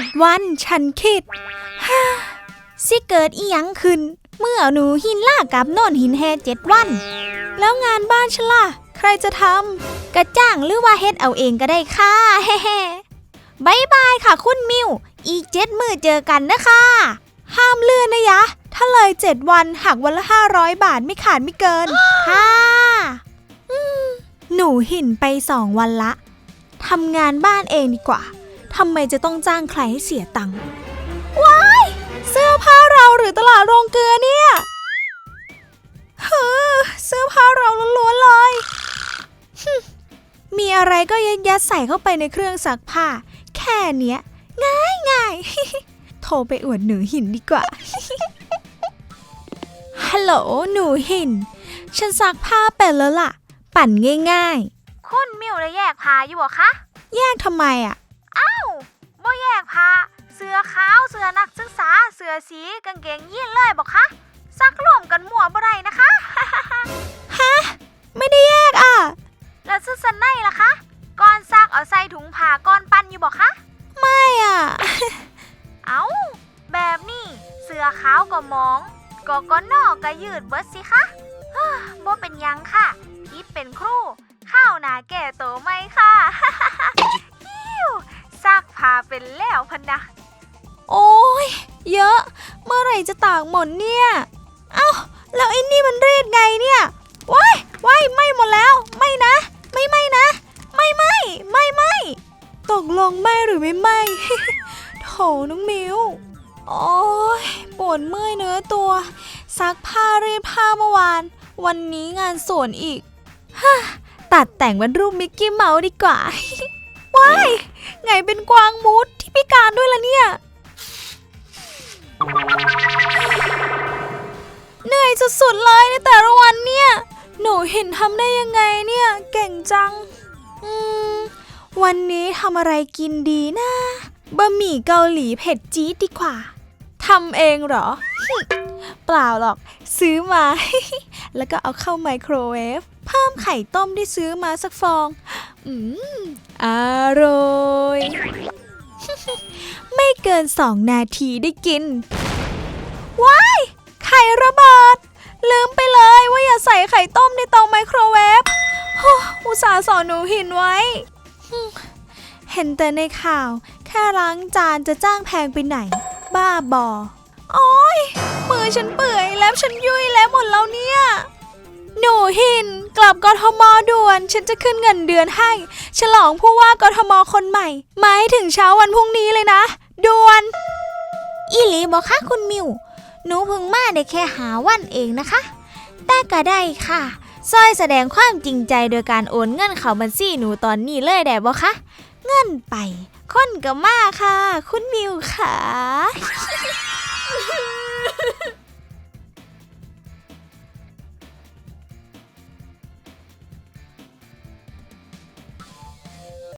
จ็ดวันฉันคิดฮ่าสิเกิดอีหยังขึ้น เมื่อหนูหินล่ากับโน่นหินแฮเจ็ดวัน แล้วงานบ้านฉันล่ะ ใครจะทำกระจ้างหรือว่าเฮ็ดเอาเองก็ได้ค่ะแฮ่ๆบายบายค่ะคุณมิว อีกเจ็ดมือเจอกันนะคะ ห้ามเลื่อนนะยะ ถ้าเลยเจ็ดวันหักวันละห้าร้อยบาทไม่ขาดไม่เกิน ค่ะอืมหนูหินไปสองวันละทำงานบ้านเองดีกว่า ทำไมจะต้องจ้างใครให้เสียตังค์ว้ายเสื้อผ้าเราหรือตลาดโรงเกลือเนี่ยเฮ้อเสื้อผ้าเราล้วนๆเลยฮึ่มมีอะไรก็ยัดยัดๆใส่เข้าไปในเครื่องซักผ้า แค่เนี้ย ง่ายง่ายๆโทรไปอวดหนูหินดีกว่าฮัลโหลหนูหิน ฉันซักผ้าเป็นแล้วล่ะ ปั่นง่าย ๆ คุณมิวได้แยกผ้าอยู่หรอคะ แยกทำไมอะ อ้าวบ่แยกผ้าเสื้อขาวเสื้อนักศึกษาเสื้อสีกางเกงยีนเลยบอกคะซักรวมกันมั่วบ่ได้นะคะฮะไม่ได้แยกอะ แล้วเสื้อสันในล่ะคะก่อนซักเอาใส่ถุงผ้าก่อนปั้นอยู่บอกคะไม่อะ เอาแบบนี้เสื้อขาวก็มองก็ก็นอกก็ยืดเบิดสิคะฮ่าบ่เป็นหยังค่ะพิดเป็นครูข้าวหนาแก่โตไหมค่ะ เป็นแล้วพันนะ โอ้ยเยอะ เมื่อไหร่จะตากหมดเนี่ย เอ้า แล้วไอ้นี่มันรีดไงเนี่ยว้ายว้ายไม่หมดแล้ว ไม่นะ ไม่ไม่นะ ไม่ไม่ไม่ไม่ตกลงไม่หรือไม่ไม่โถน้องมิวโอ้ยปวดเมื่อยเนื้อตัว ซักผ้ารีดผ้าเมื่อวาน วันนี้งานสวนอีกฮ่าตัดแต่งเป็นรูปมิกกี้เมาส์ดีกว่า ว้ายไงเป็นกวางมูดที่พิการด้วยล่ะเนี่ย เหนื่อยสุดๆเลยในแต่ละวันเนี่ย หนูเห็นทำได้ยังไงเนี่ย เก่งจัง อืม วันนี้ทำอะไรกินดีนะบะหมี่เกาหลีเผ็ดจี๊ดดีกว่าทำเองเหรอ เปล่าหรอก ซื้อมา แล้วก็เอาเข้าไมโครเวฟเพิ่มไข่ต้มที่ซื้อมาสักฟอง อืมอร่อย ไม่เกินสองนาทีได้กิน ว้าย ไข่ระเบิด ลืมไปเลยว่าอย่าใส่ไข่ต้มในเตาไมโครเวฟอุตส่าห์สอนหนูหินไว้ เห็นแต่ในข่าว แค่ล้างจานจะจ้างแพงไปไหน บ้าบอ โอ้ยมือฉันเปื่อยแล้วฉันยุ่ยแล้วหมดแล้วเนี่ย หนูหิน กลับกทมด่วน ฉันจะขึ้นเงินเดือนให้ ฉลองผู้ว่ากทมคนใหม่มาให้ถึงเช้าวันพรุ่งนี้เลยนะด่วน อีหลีบอกค่ะคุณมิว หนูเพิ่งมาได้แค่หาวันเองนะคะ แต่ก็ได้ค่ะซอยแสดงความจริงใจโดยการโอนเงินเข้าบัญชีหนูตอนนี้เลยได้บ่คะ เงินไปคนก็มาค่ะ คุณมิวค่ะ